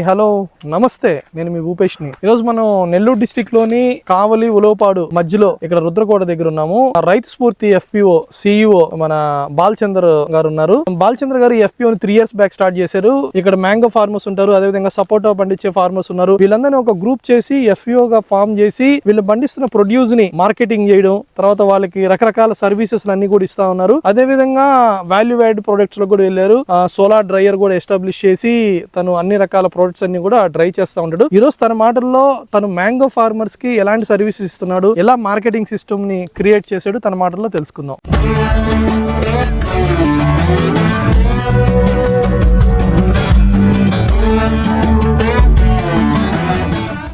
Hi hello నమస్తే. నేను మీ భూపేష్ని. ఈరోజు మనం నెల్లూరు డిస్టిక్లోని కావలి ఉలవపాడు మధ్యలో ఇక్కడ రుద్రకోట దగ్గర ఉన్నాము. రైతు స్ఫూర్తి ఎఫ్పిఓ సిఇఓ మన బాలచంద్ర గారు ఉన్నారు. బాలచంద్ర గారు ఈ త్రీ ఇయర్స్ బ్యాక్ స్టార్ట్ చేశారు. ఇక్కడ మ్యాంగో ఫార్మర్స్ ఉంటారు. అదే విధంగా సపోటా పండించే ఫార్మర్స్ ఉన్నారు. వీళ్ళందరినీ ఒక గ్రూప్ చేసి ఎఫ్పిఓ గా ఫామ్ చేసి వీళ్ళు పండిస్తున్న ప్రొడ్యూస్ని మార్కెటింగ్ చేయడం తర్వాత వాళ్ళకి రకరకాల సర్వీసెస్ అన్ని కూడా ఇస్తా ఉన్నారు. అదే విధంగా వాల్యూ యాడ్ ప్రొడక్ట్స్లో కూడా వెళ్ళారు. సోలార్ డ్రైయర్ కూడా ఎస్టాబ్లిష్ చేసి తను అన్ని రకాల ప్రొడక్ట్స్ అన్ని కూడా డ్రై చేస్తా ఉంటాడు. ఈరోజు తన మాటల్లో తను మ్యాంగో ఫార్మర్స్కి ఎలాంటి సర్వీసెస్ ఇస్తున్నాడు ఎలా మార్కెటింగ్ సిస్టమ్ని క్రియేట్ చేశాడు తన మాటల్లో తెలుసుకుందాం.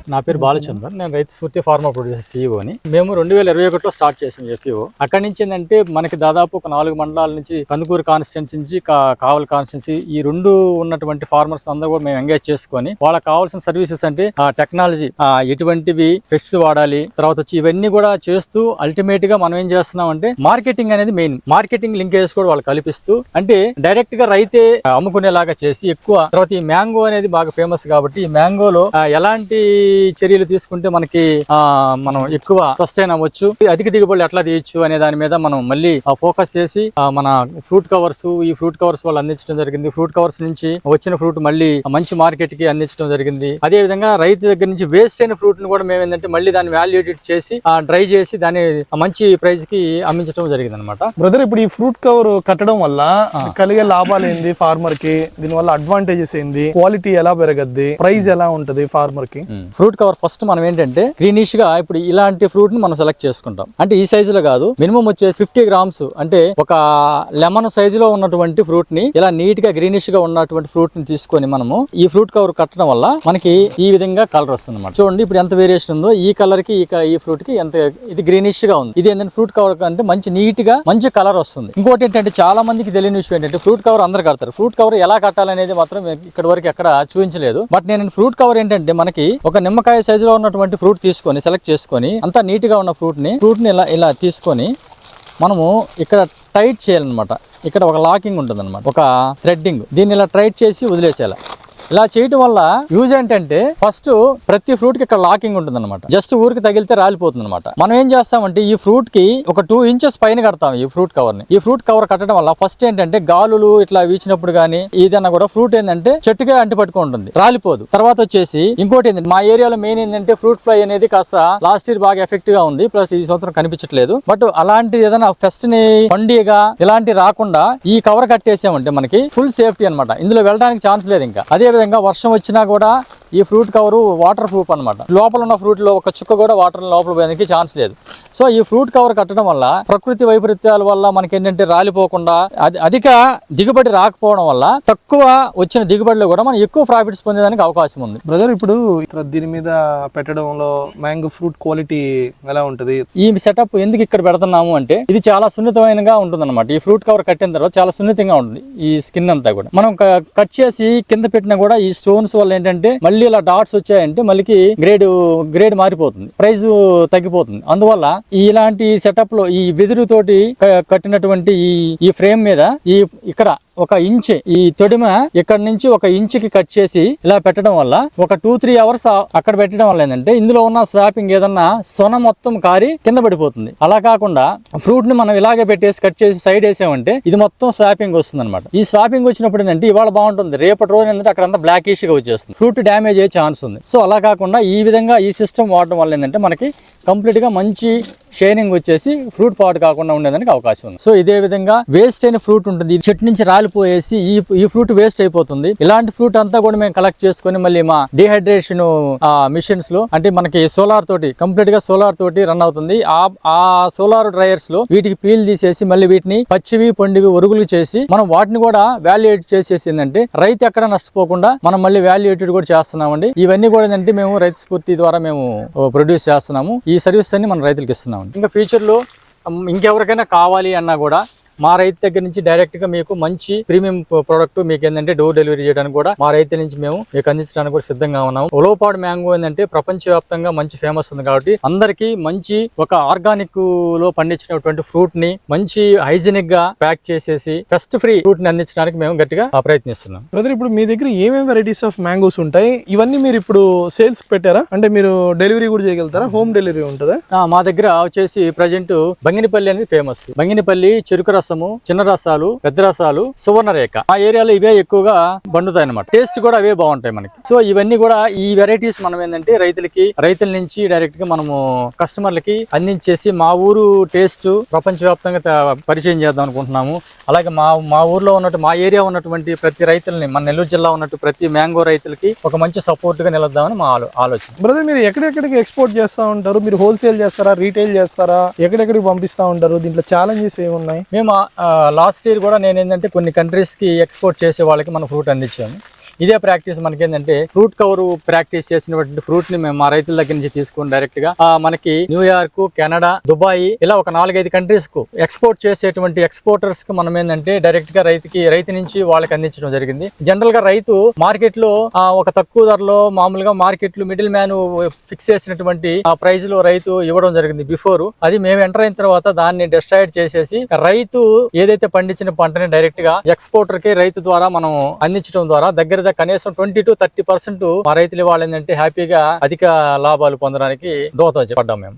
నా పేరు బాలచందర్ నేను రైతు స్ఫూర్తి ఫార్మర్ ప్రొడ్యూసర్ సీఈఓని మేము రెండు వేల ఇరవై ఒకటిలో స్టార్ట్ చేసాం ఎఫ్ఈఓ అక్కడి నుంచి ఏంటంటే మనకి దాదాపు ఒక నాలుగు మండలాల నుంచి కందుకూరు కాన్స్టిట్యున్సీ నుంచి కా- కాన్స్టిట్యున్సీ ఈ రెండు ఉన్నటువంటి ఫార్మర్స్ అందరూ కూడా మేము ఎంగేజ్ చేసుకొని వాళ్ళకి కావాల్సిన సర్వీసెస్ అంటే ఆ టెక్నాలజీ ఎటువంటివి ఫెస్ట్ వాడాలి తర్వాత వచ్చి ఇవన్నీ కూడా చేస్తూ అల్టిమేట్గా మనం ఏం చేస్తున్నాం అంటే మార్కెటింగ్ అనేది మెయిన్ మార్కెటింగ్ లింకేజ్ కూడా వాళ్ళు కల్పిస్తూ అంటే డైరెక్ట్గా రైతే అమ్ముకునేలాగా చేసి ఎక్కువ తర్వాత ఈ మ్యాంగో అనేది బాగా ఫేమస్ కాబట్టి ఈ మ్యాంగోలో ఎలాంటి చర్యలు తీసుకుంటే మనకి ఆ మనం ఎక్కువ సస్టైన్ అవ్వచ్చు. అధిక దిగుబడులు ఎట్లా తీయచ్చు అనే దాని మీద మనం మళ్ళీ ఫోకస్ చేసి మన ఫ్రూట్ కవర్స్ ఈ ఫ్రూట్ కవర్స్ వాళ్ళు అందించడం జరిగింది. ఫ్రూట్ కవర్స్ నుంచి వచ్చిన ఫ్రూట్ మళ్ళీ మంచి మార్కెట్కి అందించడం జరిగింది. అదే విధంగా రైతు దగ్గర నుంచి వేస్ట్ అయిన ఫ్రూట్ని కూడా మేము ఏంటంటే మళ్ళీ దాన్ని వాల్యుయేటెడ్ చేసి డ్రై చేసి దాన్ని మంచి ప్రైస్కి అమ్మించడం జరిగింది అనమాట బ్రదర్ ఇప్పుడు ఈ ఫ్రూట్ కవర్ కట్టడం వల్ల కలిగే లాభాలు ఏంది ఫార్మర్కి? దీని వల్ల అడ్వాంటేజెస్ ఏంది? క్వాలిటీ ఎలా పెరగద్ది? ప్రైస్ ఎలా ఉంటది ఫార్మర్కి? ఫ్రూట్ కవర్ ఫస్ట్ మనం ఏంటంటే గ్రీనిష్గా ఇప్పుడు ఇలాంటి ఫ్రూట్ని మనం సెలెక్ట్ చేసుకుంటాం. అంటే ఈ సైజు లో కాదు మినిమం వచ్చేసి ఫిఫ్టీ గ్రామ్స్ అంటే ఒక లెమన్ సైజు లో ఉన్నటువంటి ఫ్రూట్ని ఇలా నీట్గా గ్రీనిష్గా ఉన్నటువంటి ఫ్రూట్ని తీసుకొని మనము ఈ ఫ్రూట్ కవర్ కట్టడం వల్ల మనకి ఈ విధంగా కలర్ వస్తుంది అనమాట చూడండి ఇప్పుడు ఎంత వేరియేషన్ ఉందో ఈ కలర్కి ఈ ఈ ఫ్రూట్కి ఎంత ఇది గ్రీనిష్గా ఉంది. ఇది ఏంటంటే ఫ్రూట్ కవర్ అంటే మంచి నీట్గా మంచి కలర్ వస్తుంది. ఇంకోటి ఏంటంటే చాలా మందికి తెలియని విషయం ఏంటంటే ఫ్రూట్ కవర్ అందరు కడతారు. ఫ్రూట్ కవర్ ఎలా కట్టాలనేది మాత్రం ఇక్కడ వరకు ఎక్కడ చూపించలేదు. బట్ నేను ఫ్రూట్ కవర్ ఏంటంటే మనకి ఒక నిమ్మకాయ సైజులో ఉన్నటువంటి ఫ్రూట్ తీసుకొని సెలెక్ట్ చేసుకొని అంతా నీట్గా ఉన్న ఫ్రూట్ని ఫ్రూట్ని ఇలా ఇలా తీసుకొని మనము ఇక్కడ టైట్ చేయాలన్నమాట. ఇక్కడ ఒక లాకింగ్ ఉంటుంది ఒక థ్రెడ్డింగ్ దీన్ని ఇలా టైట్ చేసి వదిలేసేయాలి. ఇలా చేయడం వల్ల యూజ్ ఏంటంటే ఫస్ట్ ప్రతి ఫ్రూట్కి ఇక్కడ లాకింగ్ ఉంటుంది అనమాట జస్ట్ ఊరికి తగిలితే రాలిపోతుంది అనమాట మనం ఏం చేస్తామంటే ఈ ఫ్రూట్కి ఒక టూ ఇంచెస్ పైన కడతాం ఈ ఫ్రూట్ కవర్ని ఈ ఫ్రూట్ కవర్ కట్టడం వల్ల ఫస్ట్ ఏంటంటే గాలులు ఇట్లా వీచినప్పుడు గానీ ఏదైనా కూడా ఫ్రూట్ ఏంటంటే చెట్టుకే అంటి పట్టుకుంటుంది రాలిపోదు. తర్వాత వచ్చేసి ఇంకోటి ఏంటంటే మా ఏరియాలో మెయిన్ ఏంటంటే ఫ్రూట్ ఫ్లై అనేది కాస్త లాస్ట్ ఇయర్ బాగా ఎఫెక్ట్గా ఉంది. ప్లస్ ఈ సంవత్సరం కనిపించట్లేదు. బట్ అలాంటి ఏదైనా ఫెస్ట్ని పండుగ ఇలాంటి రాకుండా ఈ కవర్ కట్టేసామంటే మనకి ఫుల్ సేఫ్టీ అన్నమాట. ఇందులో వెళ్ళడానికి ఛాన్స్ లేదు ఇంకా. అదే అదేవిధంగా వర్షం వచ్చినా కూడా ఈ ఫ్రూట్ కవర్ వాటర్ ప్రూఫ్ అన్నమాట. లోపల ఉన్న ఫ్రూట్లో ఒక చుక్క కూడా వాటర్ లోపల పోయేందుకు ఛాన్స్ లేదు. సో ఈ ఫ్రూట్ కవర్ కట్టడం వల్ల ప్రకృతి వైపరీత్యాల వల్ల మనకి ఏంటంటే రాలిపోకుండా అది అధిక దిగుబడి రాకపోవడం వల్ల తక్కువ వచ్చిన దిగుబడిలో కూడా మనం ఎక్కువ ప్రాఫిట్స్ పొందేదానికి అవకాశం ఉంది. బ్రదర్ ఇప్పుడు దీని మీద పెట్టడంలో మ్యాంగో ఫ్రూట్ క్వాలిటీ ఎలా ఉంటది? ఈ సెటప్ ఎందుకు ఇక్కడ పెడుతున్నాము అంటే ఇది చాలా సున్నితమైనగా ఉంటుంది ఈ ఫ్రూట్ కవర్ కట్టిన తర్వాత చాలా సున్నితంగా ఉంటుంది ఈ స్కిన్ అంతా కూడా. మనం కట్ చేసి కింద పెట్టినా కూడా ఈ స్టోన్స్ వల్ల ఏంటంటే మళ్ళీ ఇలా డాట్స్ వచ్చాయంటే మళ్ళీ గ్రేడ్ గ్రేడ్ మారిపోతుంది. ప్రైస్ తగ్గిపోతుంది. అందువల్ల ఇలాంటి సెటప్లో ఈ వెదురు తోటి కట్టినటువంటి ఈ ఈ ఫ్రేమ్ మీద ఈ ఇక్కడ ఒక ఇంచ్ ఈ తొడిమ ఇక్కడ నుంచి ఒక ఇంచుకి కట్ చేసి ఇలా పెట్టడం వల్ల ఒక టూ త్రీ అవర్స్ అక్కడ పెట్టడం వల్ల ఏంటంటే ఇందులో ఉన్న స్వాపింగ్ ఏదన్నా సొన మొత్తం కారి కింద పడిపోతుంది. అలా కాకుండా ఫ్రూట్ని మనం ఇలాగే పెట్టేసి కట్ చేసి సైడ్ వేసామంటే ఇది మొత్తం స్వాపింగ్ వస్తుంది అనమాట ఈ స్వాపింగ్ వచ్చినప్పుడు ఏంటంటే ఇవాళ బాగుంటుంది. రేపటి రోజు ఏంటంటే అక్కడంతా బ్లాకిష్గా వచ్చేస్తుంది. ఫ్రూట్ డ్యామేజ్ అయ్యే ఛాన్స్ ఉంది. సో అలా కాకుండా ఈ విధంగా ఈ సిస్టమ్ వాడడం వల్ల ఏంటంటే మనకి కంప్లీట్గా మంచి షైనింగ్ వచ్చేసి ఫ్రూట్ పాట్ కాకుండా ఉండేదానికి అవకాశం ఉంది. సో ఇదే విధంగా వేస్ట్ అయిన ఫ్రూట్ ఉంటుంది. ఈ చెట్టు నుంచి రాలిపోయేసి ఈ ఈ ఫ్రూట్ వేస్ట్ అయిపోతుంది. ఇలాంటి ఫ్రూట్ అంతా కూడా మేము కలెక్ట్ చేసుకుని మళ్ళీ మా డిహైడ్రేషన్ మిషన్స్లో అంటే మనకి సోలార్ తోటి కంప్లీట్గా సోలార్ తోటి రన్ అవుతుంది. ఆ సోలార్ డ్రైయర్స్లో వీటికి పీల్ తీసేసి మళ్ళీ వీటిని పచ్చివి పండివి ఒరుగులు చేసి మనం వాటిని కూడా వాల్యుయేట్ చేసేసి ఏంటంటే రైతు ఎక్కడ నష్టపోకుండా మనం మళ్ళీ వాల్యుయేటెడ్ కూడా చేస్తున్నామండి. ఇవన్నీ కూడా ఏంటంటే మేము రైతు స్ఫూర్తి ద్వారా మేము ప్రొడ్యూస్ చేస్తున్నాము. ఈ సర్వీస్ అన్ని మన రైతులకు ఇస్తున్నాము ఇంకా ఫ్యూచర్లో ఇంకెవరికైనా కావాలి అన్నా కూడా మా రైతు దగ్గర నుంచి డైరెక్ట్గా మీకు మంచి ప్రీమియం ప్రోడక్ట్ మీకు ఏంటంటే డోర్ డెలివరీ చేయడానికి కూడా మా రైతు నుంచి మేము మీకు అందించడానికి కూడా సిద్ధంగా ఉన్నాము. ఉలవపాడు మ్యాంగో ఏంటంటే ప్రపంచవ్యాప్తంగా మంచి ఫేమస్ ఉంది కాబట్టి అందరికీ మంచి ఒక ఆర్గానిక్లో పండించినటువంటి ఫ్రూట్ని మంచి హైజీనిక్గా ప్యాక్ చేసేసి పెస్ట్ ఫ్రీ ఫ్రూట్ని అందించడానికి మేము గట్టిగా ప్రయత్నిస్తున్నాం. బ్రదర్ ఇప్పుడు మీ దగ్గర ఏమేమి వెరైటీస్ ఆఫ్ మ్యాంగోస్ ఉంటాయి? ఇవన్నీ మీరు ఇప్పుడు సేల్స్ పెట్టారా? అంటే మీరు డెలివరీ కూడా చేయగలుగుతారా? హోమ్ డెలివరీ ఉంటుందా? మా దగ్గర వచ్చేసి ప్రజెంట్ బంగినపల్లి అనేది ఫేమస్ బంగినపల్లి చెరుకు రసము చిన్న రసాలు పెద్ద రసాలు సువర్ణరేఖ ఆ ఏరియాలో ఇవే ఎక్కువగా బండుతాయి అనమాట టేస్ట్ కూడా అవే బాగుంటాయి మనకి. సో ఇవన్నీ కూడా ఈ వెరైటీస్ మనం ఏంటంటే రైతులకి రైతుల నుంచి డైరెక్ట్గా మనము కస్టమర్లకి అందించేసి మా ఊరు టేస్ట్ ప్రపంచవ్యాప్తంగా పరిచయం చేద్దాం అనుకుంటున్నాము. అలాగే మా మా ఊర్లో ఉన్నట్టు మా ఏరియా ఉన్నటువంటి ప్రతి రైతుల్ని మన నెల్లూరు జిల్లా ఉన్నట్టు ప్రతి మ్యాంగో రైతులకి ఒక మంచి సపోర్ట్గా నిలద్దామని మా ఆలో- ఆలోచన. బ్రదర్ మీరు ఎక్కడెక్కడికి ఎక్స్పోర్ట్ చేస్తూ ఉంటారు? మీరు హోల్సేల్ చేస్తారా? రీటైల్ చేస్తారా? ఎక్కడెక్కడికి పంపిస్తూ ఉంటారు? దీంట్లో ఛాలెంజెస్ ఏమున్నాయి? మేము లాస్ట్ ఇయర్ కూడా నేను ఏంటంటే కొన్ని కంట్రీస్కి ఎక్స్పోర్ట్ చేసే వాళ్ళకి మనం ఫ్రూట్ అందించాము. ఇదే ప్రాక్టీస్ మనకి ఏంటంటే ఫ్రూట్ కవర్ ప్రాక్టీస్ చేసినటువంటి ఫ్రూట్ని మేము మా రైతుల దగ్గర నుంచి తీసుకుని డైరెక్ట్గా మనకి న్యూయార్క్ కెనడా దుబాయ్ ఇలా ఒక నాలుగైదు కంట్రీస్కు ఎక్స్పోర్ట్ చేసేటువంటి ఎక్స్పోర్టర్స్కు మనం ఏంటంటే డైరెక్ట్గా రైతుకి రైతు నుంచి వాళ్ళకి అందించడం జరిగింది. జనరల్గా రైతు మార్కెట్లో ఒక తక్కువ ధరలో మామూలుగా మార్కెట్లో మిడిల్ మ్యాన్ ఫిక్స్ చేసినటువంటి ఆ ప్రైస్లో రైతు ఇవ్వడం జరిగింది బిఫోర్ అది మేము ఎంటర్ అయిన తర్వాత దాన్ని డిస్ట్రాయిడ్ చేసేసి రైతు ఏదైతే పండించిన పంటని డైరెక్ట్గా ఎక్స్పోర్టర్కి రైతు ద్వారా మనం అందించడం ద్వారా దగ్గర దగ్గర కనీసం ట్వంటీ టు థర్టీ పర్సెంట్ మా రైతులు వాళ్ళు ఏంటంటే హ్యాపీగా అధిక లాభాలు పొందడానికి దోహదపడ్డాం మేము.